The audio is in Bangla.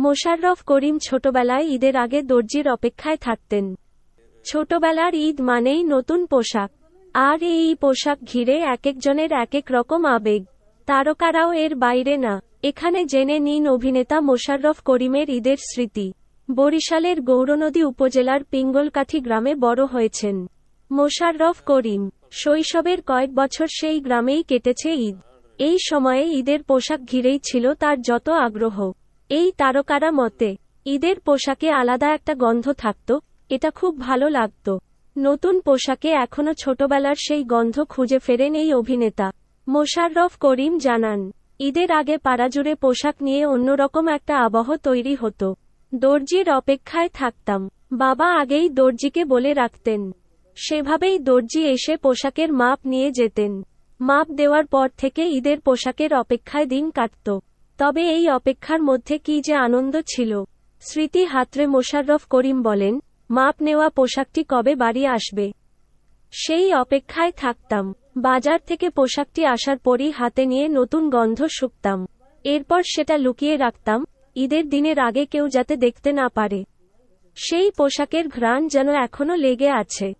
মোশাররফ করিম ছোটবেলায় ঈদের আগে দর্জির অপেক্ষায় থাকতেন। ছোটবেলার ঈদ মানেই নতুন পোশাক। আর এই পোশাক ঘিরে এক একজনের এক এক রকম আবেগ। তারকারাও এর বাইরে না। এখানে জেনে নিন অভিনেতা মোশাররফ করিমের ঈদের স্মৃতি। বরিশালের গৌরনদী উপজেলার পিঙ্গলকাঠি গ্রামে বড় হয়েছেন মোশাররফ করিম। শৈশবের কয়েক বছর সেই গ্রামেই কেটেছে ঈদ। এই সময়ে ঈদের পোশাক ঘিরেই ছিল তার যত আগ্রহ। এই তারকারা মতে, ঈদের পোশাকে আলাদা একটা গন্ধ থাকত, এটা খুব ভালো লাগত। নতুন পোশাকে এখনও ছোটবেলার সেই গন্ধ খুঁজে ফেরেন এই অভিনেতা। মোশাররফ করিম জানান, ঈদের আগে পাড়াজুড়ে পোশাক নিয়ে অন্যরকম একটা আবহ তৈরি হতো। দর্জির অপেক্ষায় থাকতাম। বাবা আগেই দর্জিকে বলে রাখতেন, সেভাবেই দর্জি এসে পোশাকের মাপ নিয়ে যেতেন। মাপ দেওয়ার পর থেকে ঈদের পোশাকের অপেক্ষায় দিন কাটত। তবে এই অপেক্ষার মধ্যে কি যে আনন্দ ছিল। স্মৃতি হাতরে মোশাররফ করিম বলেন, মাপ নেওয়া পোশাকটি কবে বাড়ি আসবে? সেই অপেক্ষায় থাকতাম। বাজার থেকে পোশাকটি আসার পরই হাতে নিয়ে নতুন গন্ধ শুকতাম। এরপর সেটা লুকিয়ে রাখতাম, ঈদের দিনের আগে কেউ যাতে দেখতে না পারে। সেই পোশাকের ঘ্রাণ যেন এখনও লেগে আছে।